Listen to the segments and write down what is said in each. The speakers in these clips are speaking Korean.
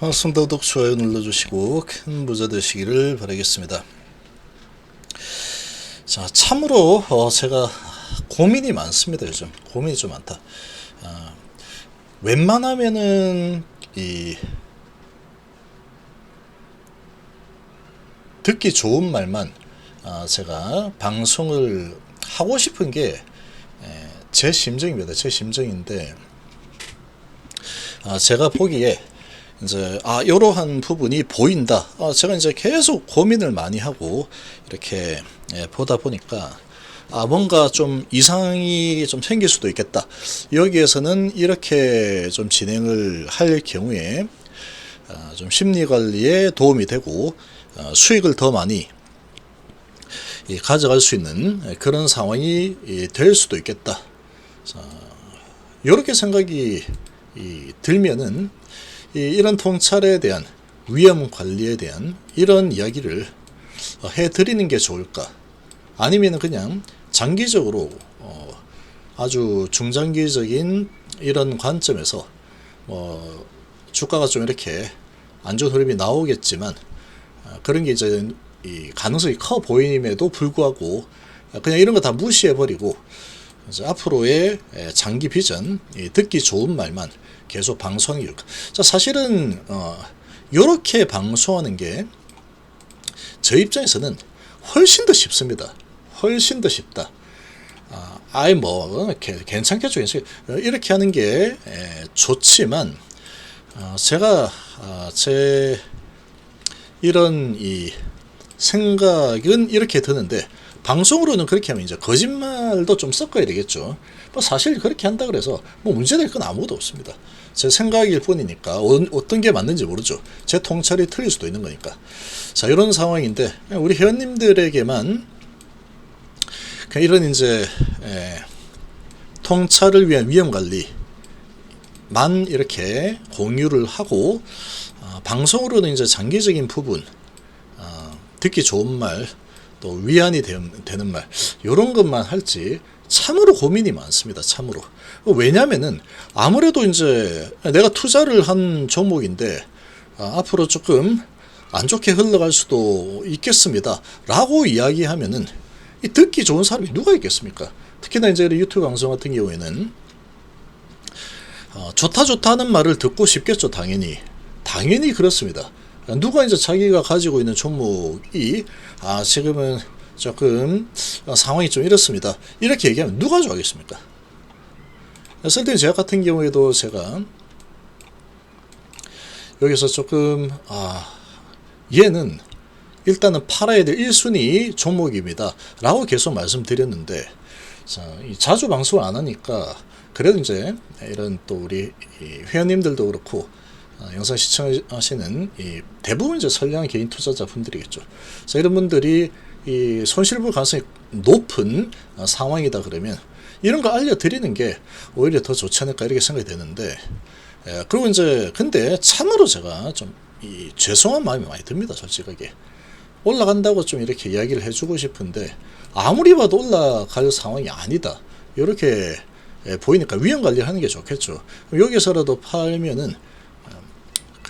반갑습니다. 구독, 좋아요 눌러주시고 큰 부자 되시기를 바라겠습니다. 자, 참으로 어, 제가 고민이 많습니다. 요즘 고민이 좀 많다. 아, 웬만하면은 이 듣기 좋은 말만 아, 제가 방송을 하고 싶은 게 제 심정입니다. 제 심정인데 아, 제가 보기에 이제 아 이러한 부분이 보인다. 아, 제가 이제 계속 고민을 많이 하고 이렇게 예, 보다 보니까 아 뭔가 좀 이상이 좀 생길 수도 있겠다. 여기에서는 이렇게 좀 진행을 할 경우에 아, 좀 심리 관리에 도움이 되고 아, 수익을 더 많이 이, 가져갈 수 있는 그런 상황이 이, 될 수도 있겠다. 이렇게 생각이 이, 들면은 이, 이런 통찰에 대한 위험 관리에 대한 이런 이야기를 어, 해드리는 게 좋을까? 아니면 그냥 장기적으로 어, 아주 중장기적인 이런 관점에서 뭐 주가가 좀 이렇게 안 좋은 흐름이 나오겠지만 어, 그런 게 이제 이 가능성이 커 보임에도 불구하고 그냥 이런 거 다 무시해 버리고 이제 앞으로의 장기 비전, 듣기 좋은 말만 계속 방송이 자 사실은 어 요렇게 방송하는 게 저 입장에서는 훨씬 더 쉽습니다. 훨씬 더 쉽다. 아, 아이 뭐 괜찮겠죠, 괜찮 이렇게 하는 게 에, 좋지만 어, 제가 어, 제 이런 이 생각은 이렇게 드는데 방송으로는 그렇게 하면 이제 거짓말도 좀 섞어야 되겠죠. 뭐 사실 그렇게 한다 그래서 뭐 문제될 건 아무것도 없습니다. 제 생각일 뿐이니까 어, 떤게 맞는지 모르죠. 제 통찰이 틀릴 수도 있는 거니까. 자 이런 상황인데 우리 회원님들에게만 이런 이제 에, 통찰을 위한 위험 관리만 이렇게 공유를 하고 어, 방송으로는 이제 장기적인 부분 어, 듣기 좋은 말 또 위안이 되, 되는 말 이런 것만 할지 참으로 고민이 많습니다. 참으로. 왜냐면은 아무래도 이제 내가 투자를 한 종목인데 아, 앞으로 조금 안 좋게 흘러갈 수도 있겠습니다. 라고 이야기하면은 이 듣기 좋은 사람이 누가 있겠습니까? 특히나 이제 유튜브 방송 같은 경우에는 어, 좋다 좋다 하는 말을 듣고 싶겠죠, 당연히. 당연히 그렇습니다. 누가 이제 자기가 가지고 있는 종목이 아 지금은 조금 상황이 좀 이렇습니다. 이렇게 얘기하면 누가 좋아하겠습니까? 쓸때 제가 같은 경우에도 제가 여기서 조금 아 얘는 일단은 팔아야 될 1순위 종목입니다. 라고 계속 말씀드렸는데 자, 자주 방송을 안 하니까 그래도 이제 이런 또 우리 회원님들도 그렇고 어, 영상 시청하시는 대부분 이제 선량한 개인 투자자 분들이겠죠. 자, 이런 분들이 이 손실볼 가능성이 높은 어, 상황이다 그러면 이런 거 알려드리는 게 오히려 더 좋지 않을까 이렇게 생각이 되는데 예, 그리고 이제 근데 참으로 제가 좀 이 죄송한 마음이 많이 듭니다 솔직하게. 올라간다고 좀 이렇게 이야기를 해주고 싶은데 아무리 봐도 올라갈 상황이 아니다. 이렇게 예, 보이니까 위험 관리하는 게 좋겠죠. 여기서라도 팔면은 어,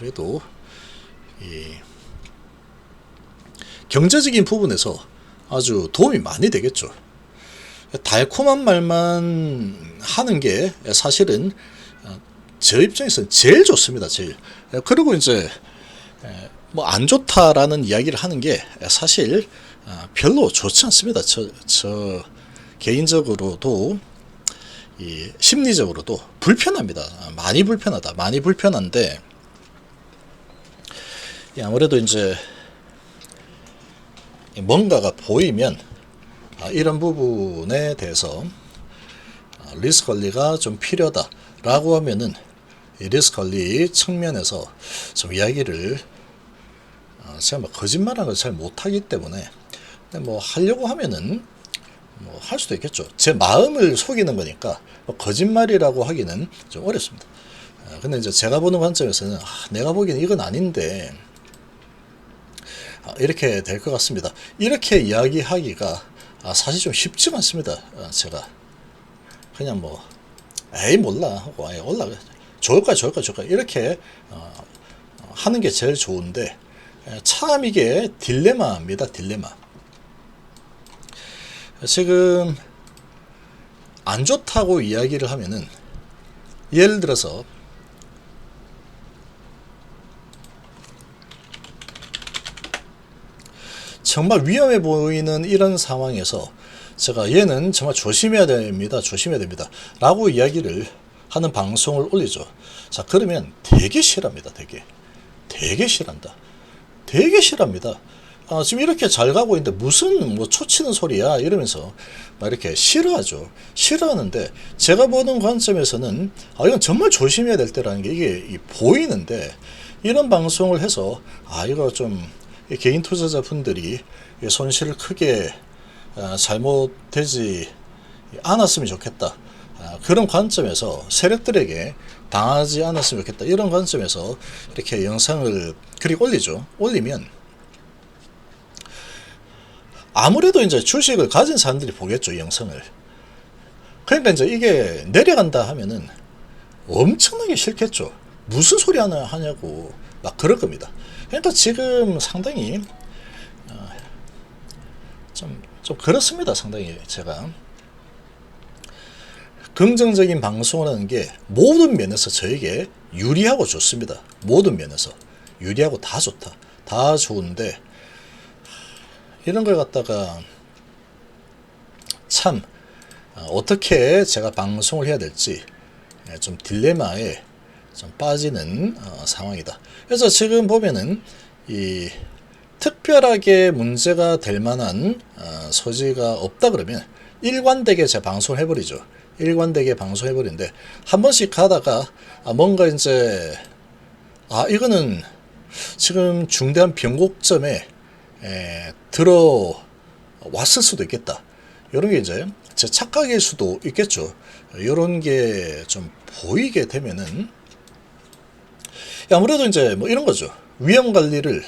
그래도 이 경제적인 부분에서 아주 도움이 많이 되겠죠. 달콤한 말만 하는 게 사실은 어, 저 입장에서는 제일 좋습니다. 제일. 그리고 이제 뭐 안 좋다라는 이야기를 하는 게 사실 어, 별로 좋지 않습니다. 저, 저 개인적으로도 이 심리적으로도 불편합니다. 많이 불편하다. 많이 불편한데 아무래도 이제 뭔가가 보이면 아, 이런 부분에 대해서 아, 리스크 관리가 좀 필요하다라고 하면은 리스크 관리 측면에서 좀 이야기를 아, 제가 뭐 거짓말하는 걸 잘 못하기 때문에 뭐 하려고 하면은 뭐 할 수도 있겠죠. 제 마음을 속이는 거니까 뭐 거짓말이라고 하기는 좀 어렵습니다. 근데 이제 제가 보는 관점에서는 아, 내가 보기에는 이건 아닌데 아, 이렇게 될 것 같습니다. 이렇게 이야기하기가 아, 사실 좀 쉽지가 않습니다. 아, 제가 그냥 뭐 에이 몰라 하고 아예 올라 좋을까 좋을까 좋을까 이렇게 어, 어, 하는 게 제일 좋은데 에, 참 이게 딜레마입니다. 딜레마. 지금 안 좋다고 이야기를 하면은 예를 들어서 정말 위험해 보이는 이런 상황에서 제가 얘는 정말 조심해야 됩니다. 조심해야 됩니다. 라고 이야기를 하는 방송을 올리죠. 자, 그러면 되게 싫어합니다. 되게. 되게 싫어한다. 되게 싫어합니다. 아, 지금 이렇게 잘 가고 있는데 무슨 뭐 초치는 소리야 이러면서 막 이렇게 싫어하죠. 싫어하는데 제가 보는 관점에서는 아 이건 정말 조심해야 될 때라는 게 이게 이 보이는데 이런 방송을 해서 아 이거 좀이 개인 투자자분들이 이 손실을 크게 아, 잘못되지 않았으면 좋겠다. 아, 그런 관점에서 세력들에게 당하지 않았으면 좋겠다. 이런 관점에서 이렇게 영상을 그리고 올리죠. 올리면 아무래도 이제 주식을 가진 사람들이 보겠죠, 이 영상을. 그러니까 이제 이게 내려간다 하면은 엄청나게 싫겠죠. 무슨 소리 하나 하냐고 막 그럴 겁니다. 그러니까 지금 상당히 어, 좀, 좀 그렇습니다. 상당히 제가 긍정적인 방송을 하는 게 모든 면에서 저에게 유리하고 좋습니다. 모든 면에서 유리하고 다 좋다. 다 좋은데 이런 걸 갖다가 참 어, 어떻게 제가 방송을 해야 될지 예, 좀 딜레마에 좀 빠지는 어, 상황이다. 그래서 지금 보면은 이 특별하게 문제가 될 만한 어, 소지가 없다 그러면 일관되게 제가 방송을 해버리죠. 일관되게 방송해버리는데 한 번씩 가다가 아, 뭔가 이제 아 이거는 지금 중대한 변곡점에 에, 들어왔을 수도 있겠다. 이런 게 이제 제 착각일 수도 있겠죠. 이런 게 좀 보이게 되면은 아무래도 이제 뭐 이런 거죠. 위험 관리를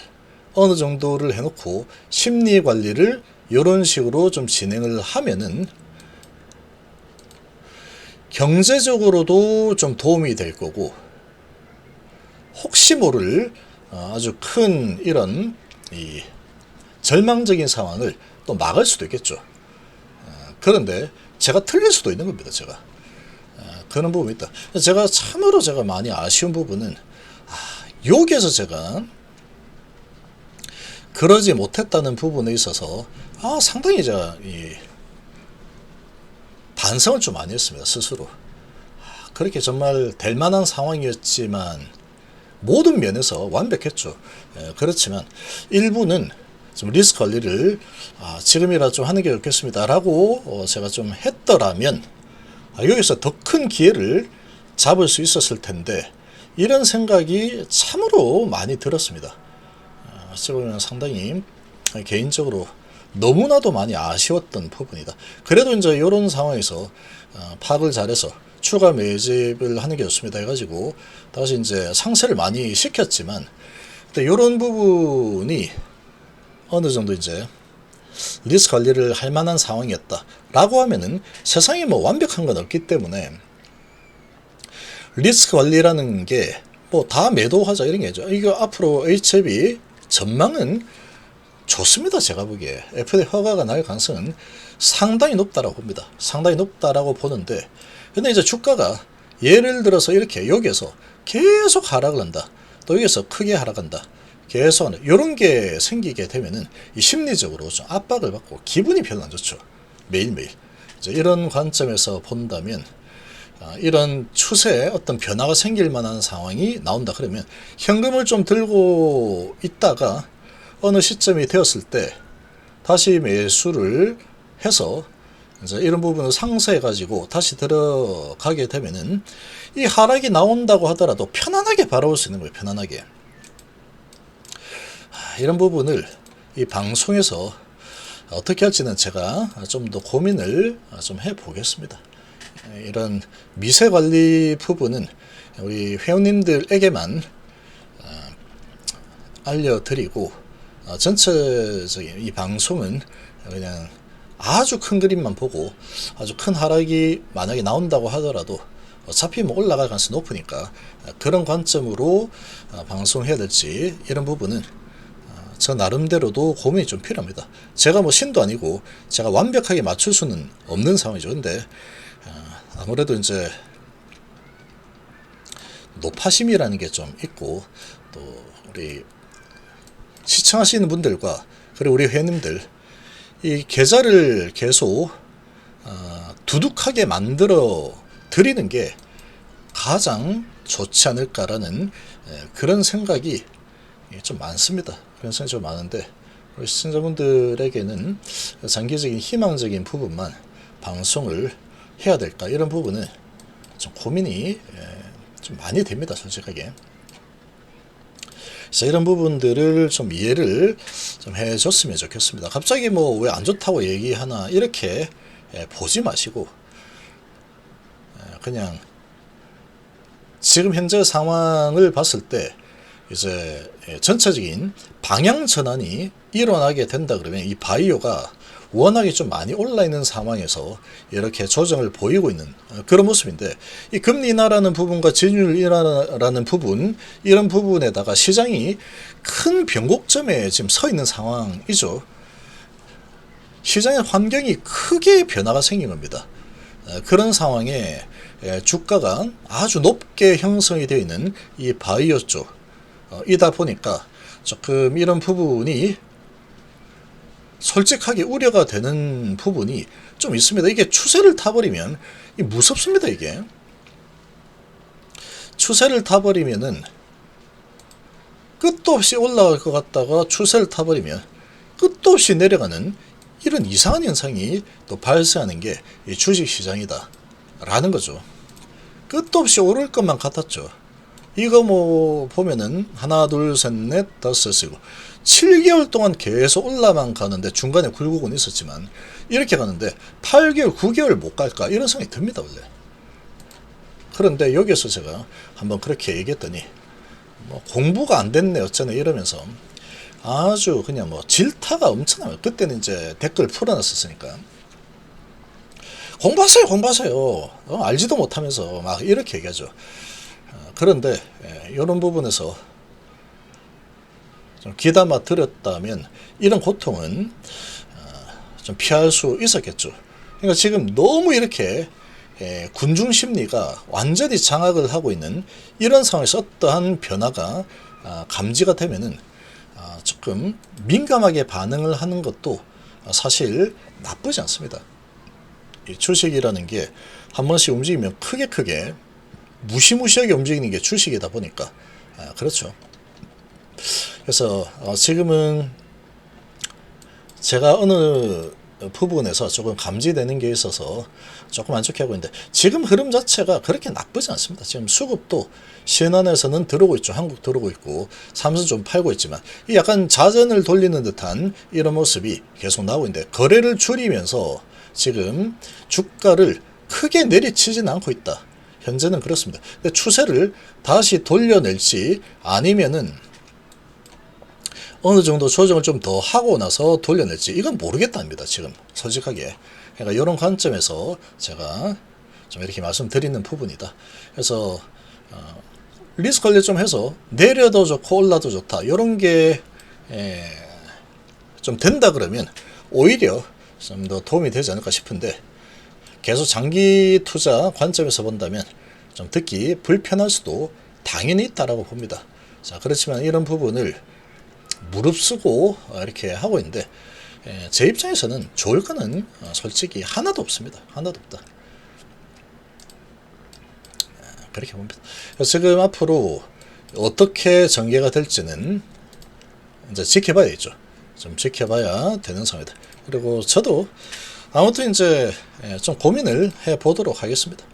어느 정도를 해놓고 심리 관리를 이런 식으로 좀 진행을 하면은 경제적으로도 좀 도움이 될 거고 혹시 모를 어, 아주 큰 이런 이 절망적인 상황을 또 막을 수도 있겠죠. 어, 그런데 제가 틀릴 수도 있는 겁니다. 제가 어, 그런 부분이 있다. 제가 참으로 제가 많이 아쉬운 부분은 아, 여기에서 제가 그러지 못했다는 부분에 있어서 아 상당히 제가 이 반성을 좀 많이 했습니다 스스로. 아, 그렇게 정말 될 만한 상황이었지만 모든 면에서 완벽했죠. 예, 그렇지만 일부는 좀 리스크 관리를 아, 지금이라 좀 하는 게 좋겠습니다라고 어, 제가 좀 했더라면 아, 여기서 더 큰 기회를 잡을 수 있었을 텐데 이런 생각이 참으로 많이 들었습니다. 어찌 보면 상당히 개인적으로 너무나도 많이 아쉬웠던 부분이다. 그래도 이제 이런 상황에서 어, 파악을 잘해서 추가 매집을 하는 게 좋습니다 해가지고 다시 이제 상세를 많이 시켰지만 이런 부분이 어느 정도 이제 리스크 관리를 할 만한 상황이었다 라고 하면은 세상에 뭐 완벽한 건 없기 때문에 리스크 관리라는 게 뭐 다 매도하자 이런 게죠. 이거 앞으로 HLB 전망은 좋습니다. 제가 보기에 FD 허가가 날 가능성은 상당히 높다라고 봅니다. 상당히 높다라고 보는데 근데 이제 주가가 예를 들어서 이렇게 여기에서 계속 하락을 한다. 또 여기서 크게 하락한다. 계속 하는 이런 게 생기게 되면은 이 심리적으로 좀 압박을 받고 기분이 별로 안 좋죠. 매일매일. 이런 관점에서 본다면 아, 이런 추세에 어떤 변화가 생길 만한 상황이 나온다 그러면 현금을 좀 들고 있다가 어느 시점이 되었을 때 다시 매수를 해서 이제 이런 부분을 상쇄해 가지고 다시 들어가게 되면은 이 하락이 나온다고 하더라도 편안하게 바라볼 수 있는 거예요. 편안하게. 이런 부분을 이 방송에서 어떻게 할지는 제가 좀 더 고민을 좀 해보겠습니다. 이런 미세 관리 부분은 우리 회원님들에게만 어, 알려드리고 어, 전체적인 이 방송은 그냥 아주 큰 그림만 보고 아주 큰 하락이 만약에 나온다고 하더라도 어차피 뭐 올라갈 가능성이 높으니까 어, 그런 관점으로 어, 방송해야 될지 이런 부분은 어, 저 나름대로도 고민이 좀 필요합니다. 제가 뭐 신도 아니고 제가 완벽하게 맞출 수는 없는 상황이죠. 근데 어, 아무래도 이제 노파심이라는 게 좀 있고 또 우리 시청하시는 분들과 그리고 우리 회원님들 이 계좌를 계속 어, 두둑하게 만들어 드리는 게 가장 좋지 않을까라는 예, 그런 생각이 예, 좀 많습니다. 그런 생각이 좀 많은데 우리 시청자분들에게는 장기적인 희망적인 부분만 방송을 해야 될까 이런 부분은 좀 고민이 예, 좀 많이 됩니다. 솔직하게. 그래서 이런 부분들을 좀 이해를 좀 해줬으면 좋겠습니다. 갑자기 뭐 왜 안 좋다고 얘기하나 이렇게 예, 보지 마시고 예, 그냥 지금 현재 상황을 봤을 때 이제 예, 전체적인 방향 전환이 일어나게 된다 그러면 이 바이오가 워낙에 좀 많이 올라 있는 상황에서 이렇게 조정을 보이고 있는 어, 그런 모습인데 이 금리 인하라는 부분과 지준율 인하라는 부분 이런 부분에다가 시장이 큰 변곡점에 지금 서 있는 상황이죠. 시장의 환경이 크게 변화가 생긴 겁니다. 어, 그런 상황에 예, 주가가 아주 높게 형성이 되어 있는 이 바이오 쪽 어, 이다 보니까 조금 이런 부분이 솔직하게 우려가 되는 부분이 좀 있습니다. 이게 추세를 타버리면 이 무섭습니다. 이게 추세를 타버리면은 끝도 없이 올라갈 것 같다가 추세를 타버리면 끝도 없이 내려가는 이런 이상한 현상이 또 발생하는 게이 주식 시장이다. 라는 거죠. 끝도 없이 오를 것만 같았죠. 이거 뭐 보면은 하나 둘 셋 넷 다섯이고 7개월 동안 계속 올라만 가는데 중간에 굴곡은 있었지만 이렇게 가는데 8개월 9개월 못 갈까? 이런 생각이 듭니다 원래. 그런데 여기서 제가 한번 그렇게 얘기했더니 뭐 공부가 안 됐네 어쩌네 이러면서 아주 그냥 뭐 질타가 엄청나요. 그때는 이제 댓글 풀어놨었으니까. 공부하세요 공부하세요. 어, 알지도 못하면서 막 이렇게 얘기하죠. 어, 그런데 예, 이런 부분에서 좀 귀담아 들었다면 이런 고통은 어, 좀 피할 수 있었겠죠. 그러니까 지금 너무 이렇게 예, 군중 심리가 완전히 장악을 하고 있는 이런 상황에서 어떠한 변화가 아, 감지가 되면은 아, 조금 민감하게 반응을 하는 것도 사실 나쁘지 않습니다. 이 주식이라는 게 한 번씩 움직이면 크게 크게 무시무시하게 움직이는 게 주식이다 보니까 아, 그렇죠. 그래서 어, 지금은 제가 어느 부분에서 조금 감지되는 게 있어서 조금 안 좋게 하고 있는데 지금 흐름 자체가 그렇게 나쁘지 않습니다. 지금 수급도 신한에서는 들어오고 있죠. 한국 들어오고 있고 삼성 좀 팔고 있지만 이 약간 자전을 돌리는 듯한 이런 모습이 계속 나오고 있는데 거래를 줄이면서 지금 주가를 크게 내리치지는 않고 있다. 현재는 그렇습니다. 근데 추세를 다시 돌려낼지 아니면은 어느 정도 조정을 좀 더 하고 나서 돌려낼지 이건 모르겠답니다. 지금 솔직하게. 그러니까 이런 관점에서 제가 좀 이렇게 말씀드리는 부분이다. 그래서 어, 리스크 관리 좀 해서 내려도 좋고 올라도 좋다. 이런 게 좀 된다 그러면 오히려 좀 더 도움이 되지 않을까 싶은데 계속 장기 투자 관점에서 본다면 좀 듣기 불편할 수도 당연히 있다라고 봅니다. 자, 그렇지만 이런 부분을 무릅쓰고 어, 이렇게 하고 있는데 예, 제 입장에서는 좋을 거는 어, 솔직히 하나도 없습니다. 하나도 없다. 예, 그렇게 봅니다. 지금 앞으로 어떻게 전개가 될지는 이제 지켜봐야겠죠. 좀 지켜봐야 되는 상황이다. 그리고 저도 아무튼 이제 예, 좀 고민을 해 보도록 하겠습니다.